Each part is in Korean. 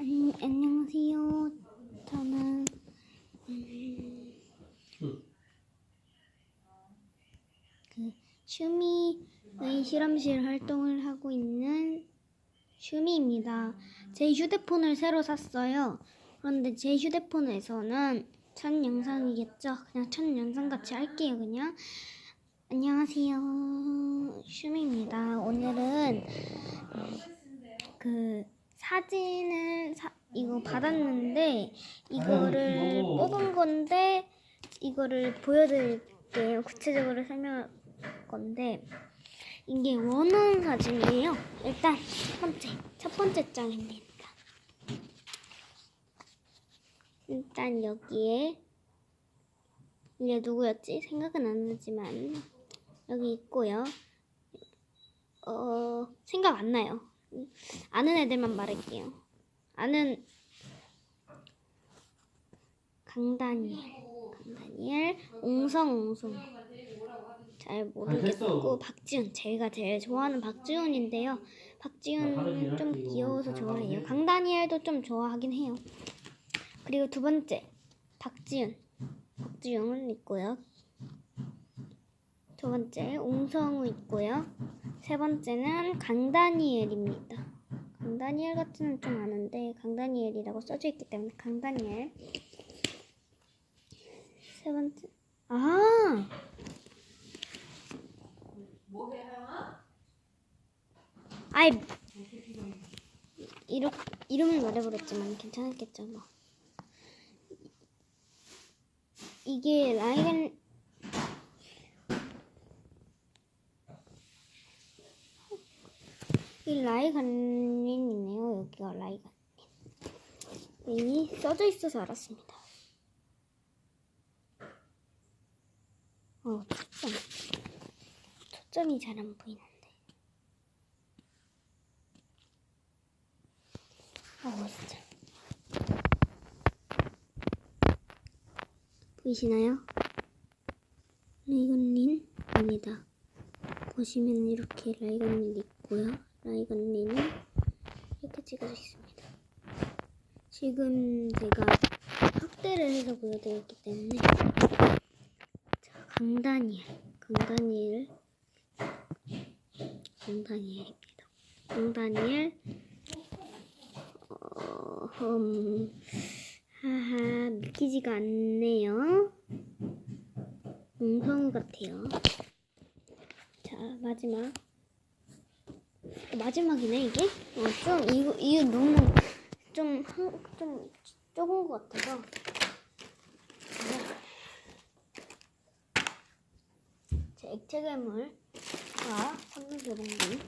음, 안녕하세요. 저는 음, 그 슈미의 실험실 활동을 하고 있는 슈미입니다. 제 휴대폰을 새로 샀어요. 그런데 제 휴대폰에서는 첫 영상이겠죠? 그냥 첫 영상 같이 할게요, 그냥. 안녕하세요. 슈미입니다. 오늘은 그 사진을 사, 이거 받았는데 이거를 뽑은 건데 이거를 보여드릴게요. 구체적으로 설명할 건데 이게 원원 사진이에요. 일단 첫 번째 첫 번째 장입니다. 일단 여기에 이게 누구였지? 생각은 안 나지만 여기 있고요. 어 생각 안 나요. 아는 애들만 말할게요. 아는 강다니엘, 강다니엘, 옹성 옹성. 잘 모르겠고 박지훈 제가 제일 좋아하는 박지훈인데요. 박지훈은 좀 귀여워서 좋아해요. 강다니엘도 좀 좋아하긴 해요. 그리고 두 번째 박지훈, 박지훈은 있고요. 두 번째 옹성우 있고요. 세 번째는 강다니엘입니다. 강다니엘 같지는 좀 아는데 강다니엘이라고 써져 있기 때문에 강다니엘. 세 번째 아 아이 이렇 이름을 말해버렸지만 괜찮았겠죠 뭐. 이게 라이겐 이 라이간린이네요. 여기가 라이간린. 이미 써져 있어서 알았습니다. 어, 초점. 초점이 잘 안 보이는데. 어, 진짜. 보이시나요? 라이건린 아니다. 보시면 이렇게 라이건린 있고요. 라이건린은 이렇게 찍어져 있습니다. 지금 제가 확대를 해서 보여드렸기 때문에 자, 강다니엘, 강다니엘, 강다니엘입니다. 강다니엘, 어, 음, 하하, 믿기지가 않네요. 웅성우 같아요. 자, 마지막. 마지막이네 이게? 어, 좀 이거 이거 너무 좀좀 적은 것 같아서 제 액체 괴물과 황금 교봉기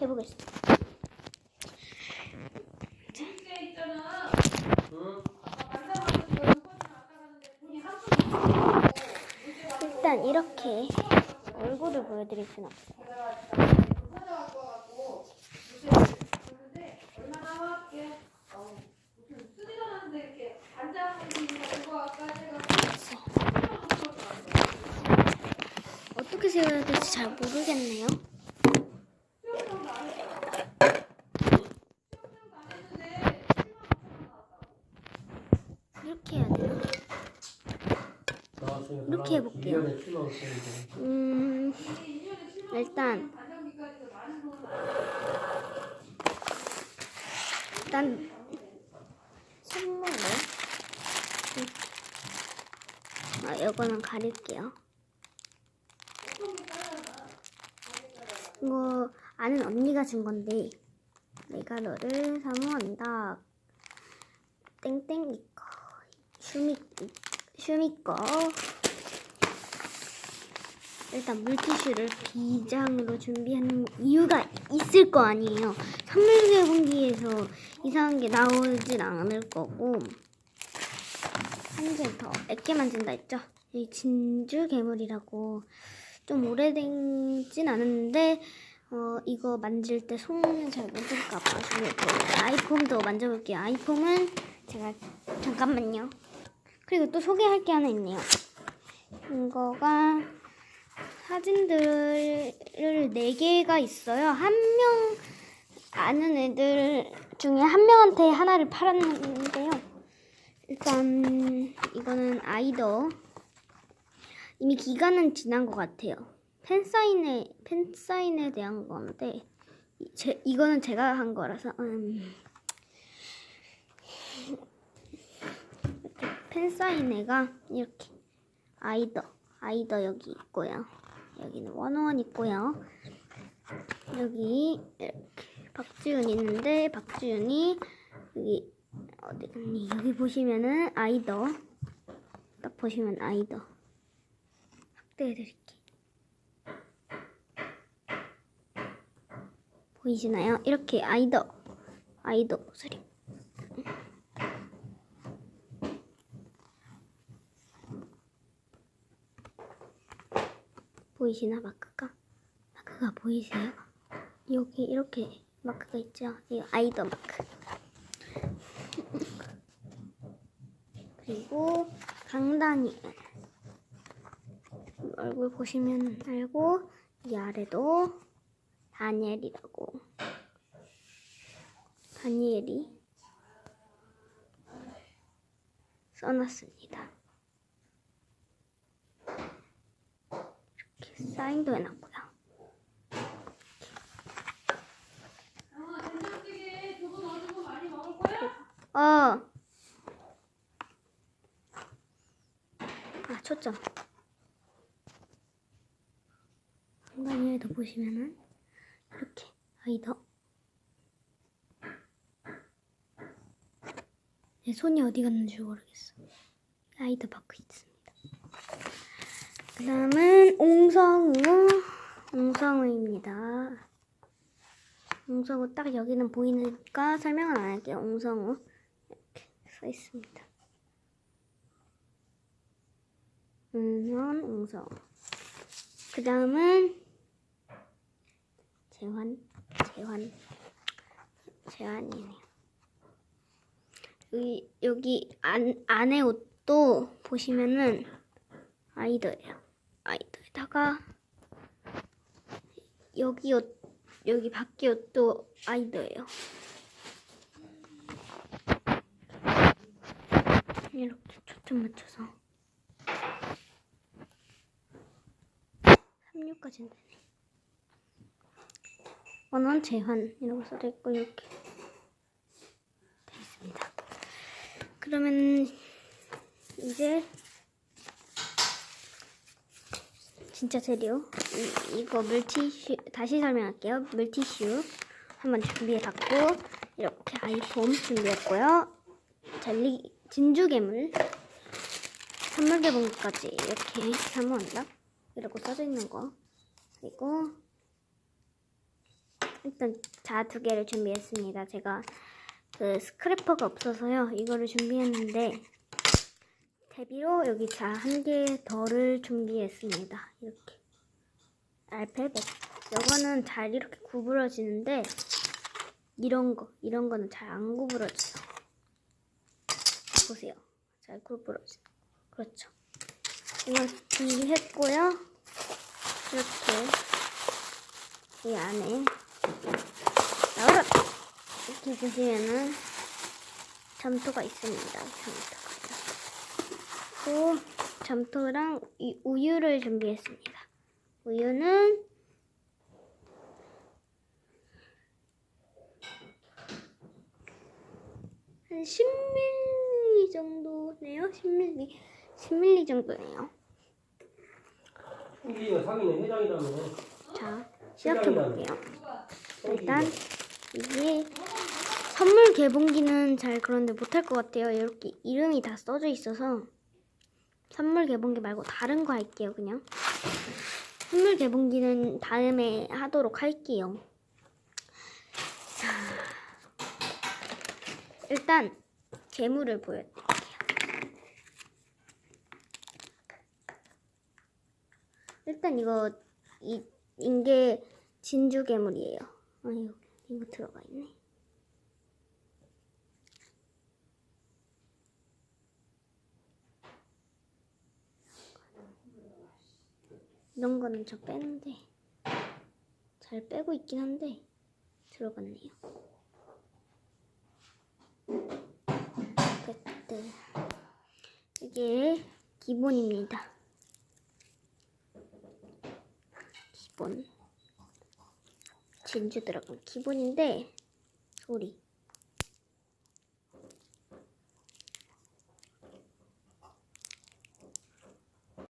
해보겠습니다. 일단 이렇게 얼굴을 보여드릴 순 없어요. 세워야 될지 잘 모르겠네요. 이렇게 해야 돼요. 이렇게 해볼게요. 음, 일단 일단 선물로 아, 이거는 가릴게요. 이거 아는 언니가 준 건데 내가 너를 사모한다. 땡땡 이거 슈미 거 일단 물티슈를 비장으로 준비하는 이유가 있을 거 아니에요. 선물 개봉기에서 이상한 게 나오진 않을 거고 한 개더 액게 만든다 했죠. 이 진주 괴물이라고 좀 오래된진 않았는데 어 이거 만질 때 손을 잘 묻을까봐 그 아이폼도 만져볼게요. 아이폼은 제가 잠깐만요. 그리고 또 소개할 게 하나 있네요. 이거가 사진들을 네 개가 있어요. 한 명 아는 애들 중에 한 명한테 하나를 팔았는데요. 일단 이거는 아이더 이미 기간은 지난 것 같아요. 팬사인회 팬사인에 대한 건데 이- 제, 이거는 제가 한 거라서 음, 이렇게 팬사인회가 이렇게 아이더 아이더 여기 있고요. 여기는 원원 있고요. 여기 이렇게 박지윤 있는데 박지윤이 여기 어디? 여기 보시면은 아이더 딱 보시면 아이더 확대해 드릴게. 보이시나요? 이렇게 아이더 아이더 소리. 보이시나 마크가? 마크가 보이세요? 여기 이렇게 마크가 있죠? 이 아이더 마크. 그리고 강다니엘 얼굴 보시면 알고 이 아래도 다니엘이라고 다니엘이 써놨습니다. 이렇게 사인도 해놨고요. 어. 아, 초점. 한단위에도 보시면은 이렇게 아이더. 내 손이 어디 갔는지 모르겠어. 아이더 받고 있습니다. 그 다음은 옹성우. 옹성우입니다. 옹성우 딱 여기는 보이니까 설명은 안 할게요. 옹성우 이렇게 써 있습니다. 은원 옹성우. 그 다음은 재환, 재환, 재환이네요. 여기 여기 안 안에 옷도 보시면은 아이더예요. 아이더에다가 여기 옷 여기 밖에 옷도 아이더예요. 이렇게 초점 맞춰서 36까지는 되네. 원원 재환 이라고 써져 있고 이렇게 돼 있습니다. 그러면 이제 진짜 재료 이, 이거 물티슈 다시 설명할게요. 물티슈 한번 준비해봤고 이렇게 아이폼 준비했고요. 젤리 진주괴물 선물 개봉까지 이렇게 사모한다 이라고 써져 있는 거 그리고 일단 자 두 개를 준비했습니다. 제가 그 스크래퍼가 없어서요 이거를 준비했는데 대비로 여기 자 한 개 더를 준비했습니다. 이렇게 알파벳. 이거는 잘 이렇게 구부러지는데 이런 거 이런 거는 잘 안 구부러져요. 보세요. 잘 구부러지. 그렇죠. 이거 준비했고요. 이렇게 이 안에 나오라 이렇게 보시면은 점토가 있습니다. 점토가. 또 점토랑 이 우유를 준비했습니다. 우유는 한 10ml 정도네요. 10ml, 10ml 정도네요. 우리가 상인의 회장이라며. 자, 시작해 볼게요. 일단 이게 선물 개봉기는 잘 그런데 못할 것 같아요. 이렇게 이름이 다 써져 있어서 선물 개봉기 말고 다른 거 할게요. 그냥 선물 개봉기는 다음에 하도록 할게요. 자, 일단 재물을 보여드릴게요. 일단 이거 이 이게 진주 괴물이에요. 아유 이거 들어가 있네. 이런 거는 저 빼는데 잘 빼고 있긴 한데 들어갔네요. 네. 이게 기본입니다. 기본. 진주 들어간 기본인데 소리.